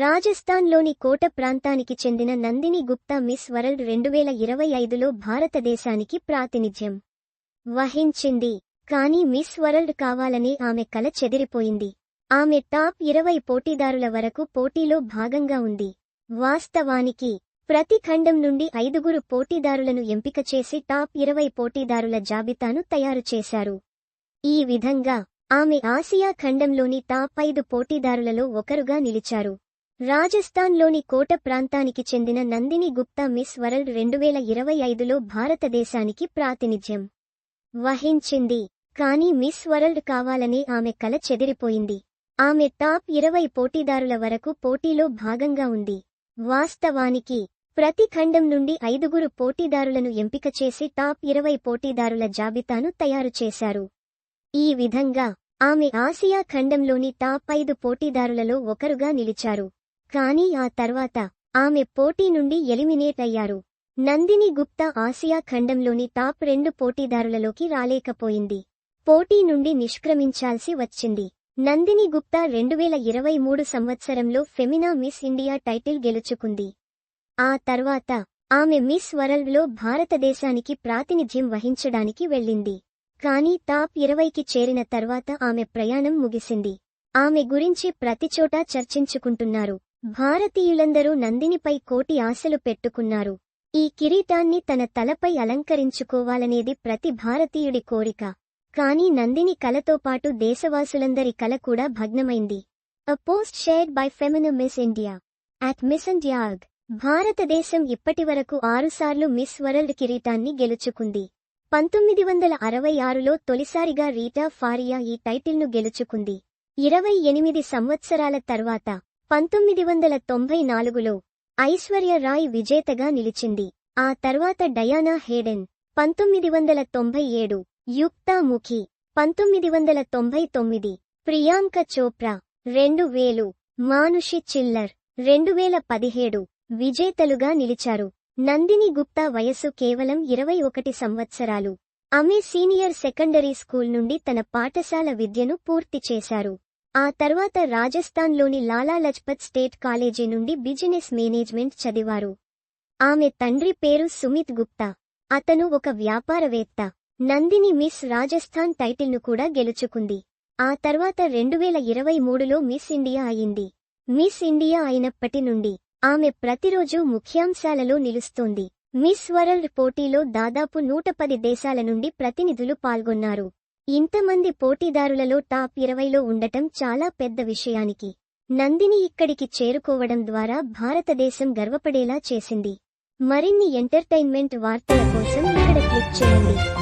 రాజస్థాన్లోని కోట ప్రాంతానికి చెందిన నందిని గుప్తా మిస్ వరల్డ్ రెండువేల ఇరవై ఐదులో భారతదేశానికి ప్రాతినిధ్యం వహించింది. కానీ మిస్ వరల్డ్ కావాలనే ఆమె కల చెదిరిపోయింది. ఆమె టాప్ ఇరవై పోటీదారుల వరకు పోటీలో భాగంగా ఉంది. వాస్తవానికి ప్రతి ఖండం నుండి ఐదుగురు పోటీదారులను ఎంపిక చేసి టాప్ ఇరవై పోటీదారుల జాబితాను తయారు చేశారు. ఈ విధంగా ఆమె ఆసియా ఖండంలోని టాప్ ఐదు పోటీదారులలో ఒకరుగా నిలిచారు. రాజస్థాన్లోని కోట ప్రాంతానికి చెందిన నందిని గుప్తా మిస్ వరల్డ్ రెండువేల ఇరవై ఐదులో భారతదేశానికి ప్రాతినిధ్యం వహించింది. కానీ మిస్ వరల్డ్ కావాలనే ఆమె కల చెదిరిపోయింది. ఆమె టాప్ ఇరవై పోటీదారుల వరకు పోటీలో భాగంగా ఉంది. వాస్తవానికి ప్రతి ఖండం నుండి ఐదుగురు పోటీదారులను ఎంపిక చేసి టాప్ ఇరవై పోటీదారుల జాబితాను తయారు చేశారు. ఈ విధంగా ఆమె ఆసియా ఖండంలోని టాప్ ఐదు పోటీదారులలో ఒకరుగా నిలిచారు. కానీ ఆ తర్వాత ఆమె పోటీ నుండి ఎలిమినేట్ అయ్యారు. నందిని గుప్తా ఆసియా ఖండంలోని టాప్ రెండు పోటీదారులలోకి రాలేకపోయింది. పోటీ నుండి నిష్క్రమించాల్సి వచ్చింది. నందిని గుప్తా రెండువేల ఇరవై మూడు సంవత్సరంలో ఫెమినా మిస్ ఇండియా టైటిల్ గెలుచుకుంది. ఆ తర్వాత ఆమె మిస్ వరల్డ్లో భారతదేశానికి ప్రాతినిధ్యం వహించడానికి వెళ్ళింది. కానీ టాప్ ఇరవైకి చేరిన తర్వాత ఆమె ప్రయాణం ముగిసింది. ఆమె గురించి ప్రతిచోటా చర్చించుకుంటున్నారు. భారతీయులందరూ నందినిపై కోటి ఆశలు పెట్టుకున్నారు. ఈ కిరీటాన్ని తన తలపై అలంకరించుకోవాలనేది ప్రతి భారతీయుడి కోరిక. కానీ నందిని కలతో పాటు దేశవాసులందరి కల కూడా భగ్నమైంది. A post shared by Femina Miss India at Miss ఇండియాగ్ భారతదేశం ఇప్పటివరకు ఆరుసార్లు మిస్ వరల్డ్ కిరీటాన్ని గెలుచుకుంది. పంతొమ్మిది వందల అరవై ఆరులో తొలిసారిగా రీటా ఫారియా ఈ టైటిల్ను గెలుచుకుంది. ఇరవై ఎనిమిది సంవత్సరాల తర్వాత పంతొమ్మిది వందల తొంభై నాలుగులో ఐశ్వర్య రాయ్ విజేతగా నిలిచింది. ఆ తర్వాత డయానా హేడెన్ పంతొమ్మిది వందల తొంభై ఏడు యుక్తా ముఖి పంతొమ్మిది వందల తొంభై తొమ్మిది ప్రియాంక చోప్రా రెండు వేలు మానుషి చిల్లర్ రెండు వేల పదిహేడు విజేతలుగా నిలిచారు. నందిని గుప్తా వయస్సు కేవలం ఇరవై ఒకటి సంవత్సరాలు. ఆమె సీనియర్ సెకండరీ స్కూల్ నుండి తన పాఠశాల విద్యను పూర్తి చేశారు. ఆ తర్వాత రాజస్థాన్లోని లాలా లజ్పత్ స్టేట్ కాలేజీ నుండి బిజినెస్ మేనేజ్మెంట్ చదివారు. ఆమె తండ్రి పేరు సుమిత్ గుప్తా. అతను ఒక వ్యాపారవేత్త. నందిని మిస్ రాజస్థాన్ టైటిల్ను కూడా గెలుచుకుంది. ఆ తర్వాత రెండువేల ఇరవై మూడులో మిస్ ఇండియా అయింది. మిస్ ఇండియా అయినప్పటి నుండి ఆమె ప్రతిరోజూ ముఖ్యాంశాలలో నిలుస్తోంది. మిస్ వరల్డ్ పోటీలో దాదాపు నూట పది దేశాల నుండి ప్రతినిధులు పాల్గొన్నారు. ఇంతమంది పోటీదారులలో టాప్ ఇరవైలో ఉండటం చాలా పెద్ద విషయానికి. నందిని ఇక్కడికి చేరుకోవడం ద్వారా భారతదేశం గర్వపడేలా చేసింది. మరిన్ని ఎంటర్టైన్మెంట్ వార్తల కోసం ఇక్కడ క్లిక్ చేయండి.